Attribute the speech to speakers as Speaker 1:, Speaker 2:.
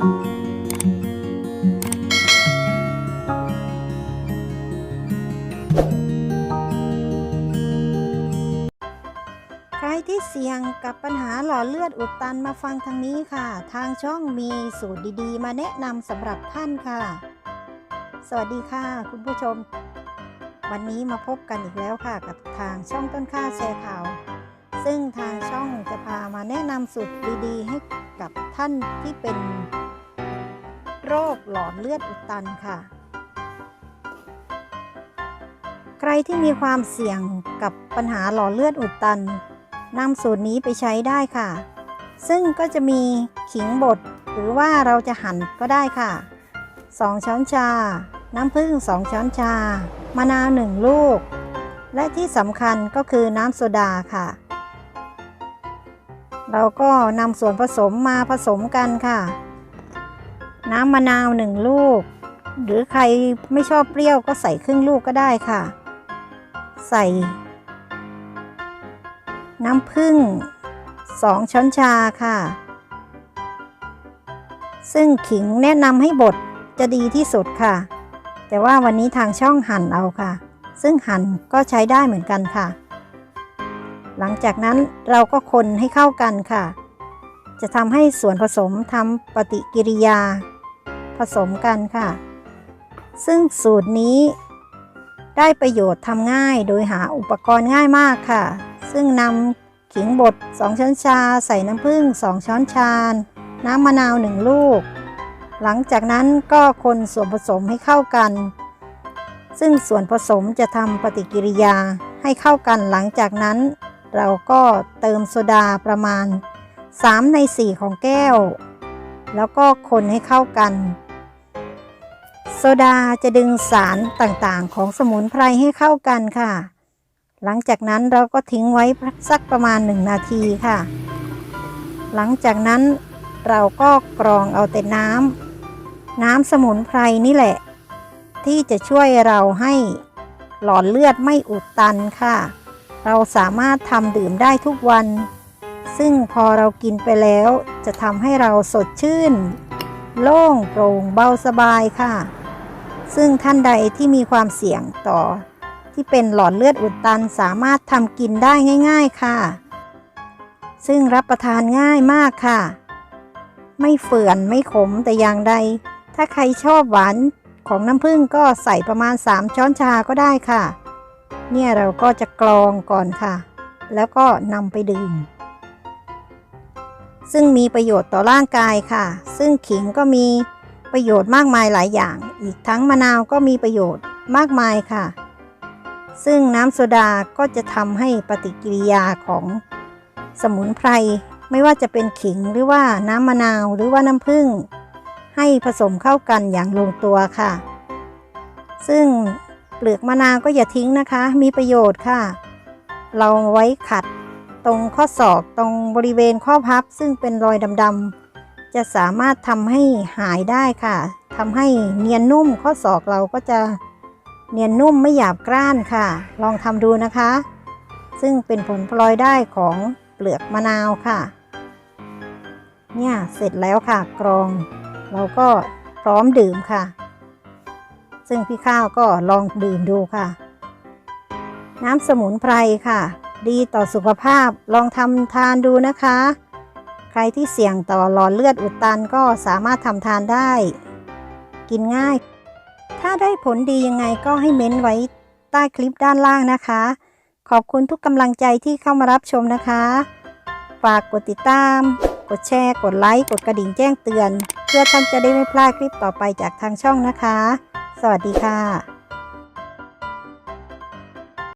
Speaker 1: ใครที่เสี่ยงกับปัญหาหลอดเลือดอุดตันมาฟังทางนี้ค่ะ ทางช่องมีสูตรดีๆ มาแนะนำสำหรับท่านค่ะ สวัสดีค่ะ คุณผู้ชม วันนี้มาพบกันอีกแล้วค่ะ กับทางช่องต้นข้าแชร์ข่าวซึ่งทางช่องจะพามาแนะนำสูตรดีๆ ให้กับท่านที่เป็น โรคหลอดเลือดอุดตันค่ะ ใครที่มีความเสี่ยงกับปัญหาหลอดเลือดอุดตันนำสูตรนี้ไปใช้ได้ค่ะ ซึ่งก็จะมีขิงบดหรือว่าเราจะหั่นก็ได้ค่ะ 2 ช้อนชา น้ำผึ้ง 2 ช้อนชา มะนาว 1 ลูก และที่สำคัญก็คือน้ำโซดาค่ะ เราก็นำส่วนผสมมาผสมกันค่ะ น้ำมะนาว1ลูก หรือใครไม่ชอบเปรี้ยวก็ใส่ครึ่งลูกก็ได้ค่ะ ใส่ น้ำผึ้ง2ช้อนชาค่ะ ซึ่งขิงแนะนำให้บดจะดีที่สุดค่ะ แต่ว่าวันนี้ทางช่องหั่นเอาค่ะ ซึ่งหั่นก็ใช้ได้เหมือนกันค่ะ หลังจากนั้นเราก็คนให้เข้ากันค่ะ จะทำให้ส่วนผสมทำปฏิกิริยา ผสมกันค่ะ ซึ่งสูตรนี้ได้ประโยชน์ทำง่ายโดยหาอุปกรณ์ง่ายมากค่ะ ซึ่งนำขิงบด 2 ช้อนชา ใส่น้ำผึ้ง 2 ช้อนชา น้ำมะนาว 1 ลูก หลังจากนั้นก็คนส่วนผสมให้เข้ากัน ซึ่งส่วนผสมจะทำปฏิกิริยาให้เข้ากันหลังจากนั้น เราก็เติมโซดาประมาณ 3 ใน 4 ของแก้ว แล้วก็คนให้เข้ากัน โซดาจะดึงสารต่างๆ ของสมุนไพรให้เข้ากันค่ะ หลังจากนั้นเราก็ทิ้งไว้สักประมาณ 1 นาทีค่ะ หลังจากนั้นเราก็กรองเอาแต่น้ำน้ำสมุนไพรนี่แหละ ที่จะช่วยเราให้หลอดเลือดไม่อุดตันค่ะ เราสามารถทำดื่มได้ทุกวัน ซึ่งพอเรากินไปแล้วจะทำให้เราสดชื่น โล่งโปร่งเบาสบายค่ะ ซึ่งท่านใดที่มีความเสี่ยงต่อ ที่เป็นหลอดเลือดอุดตันสามารถทำกินได้ง่าย ๆค่ะ ซึ่งรับประทานง่ายมากค่ะ ไม่เฝื่อนไม่ขมแต่อย่างใด ถ้าใครชอบหวานของน้ำผึ้งก็ใส่ประมาณ 3 ช้อนชาก็ได้ค่ะ เนี่ยเราก็จะกรองก่อนค่ะ แล้วก็นำไปดื่ม ซึ่งมีประโยชน์ต่อร่างกายค่ะ ซึ่งขิงก็มี ประโยชน์มากมายหลายอย่าง อีกทั้งมะนาวก็มีประโยชน์มากมายค่ะ ซึ่งน้ำโซดาก็จะทำให้ปฏิกิริยาของสมุนไพร ไม่ว่าจะเป็นขิงหรือว่าน้ำมะนาวหรือว่าน้ำผึ้งให้ผสมเข้ากันอย่างลงตัวค่ะ ซึ่งเปลือกมะนาวก็อย่าทิ้งนะคะ มีประโยชน์ค่ะ เราไว้ขัดตรงข้อศอกตรงบริเวณข้อพับซึ่งเป็นรอยดำๆ จะสามารถทำให้หายได้ค่ะทำให้เนียนนุ่มข้อศอกเราก็จะเนียนนุ่มไม่หยาบกร้านค่ะ ลองทำดูนะคะ ซึ่งเป็นผลพลอยได้ของเปลือกมะนาวค่ะ เนี่ยเสร็จแล้วค่ะกรอง เราก็พร้อมดื่มค่ะ ซึ่งพี่ข้าวก็ลองดื่มดูค่ะ น้ำสมุนไพรค่ะ ดีต่อสุขภาพลองทำทานดูนะคะ ใครที่เสี่ยงต่อหลอดเลือดอุดตันก็สามารถทำทานได้ กินง่าย ถ้าได้ผลดียังไงก็ให้เม้นไว้ใต้คลิปด้านล่างนะคะ ขอบคุณทุกกำลังใจที่เข้ามารับชมนะคะ ฝากกดติดตาม กดแชร์ กดไลค์ กดกระดิ่งแจ้งเตือน เพื่อท่านจะได้ไม่พลาดคลิปต่อไปจากทางช่องนะคะ สวัสดีค่ะ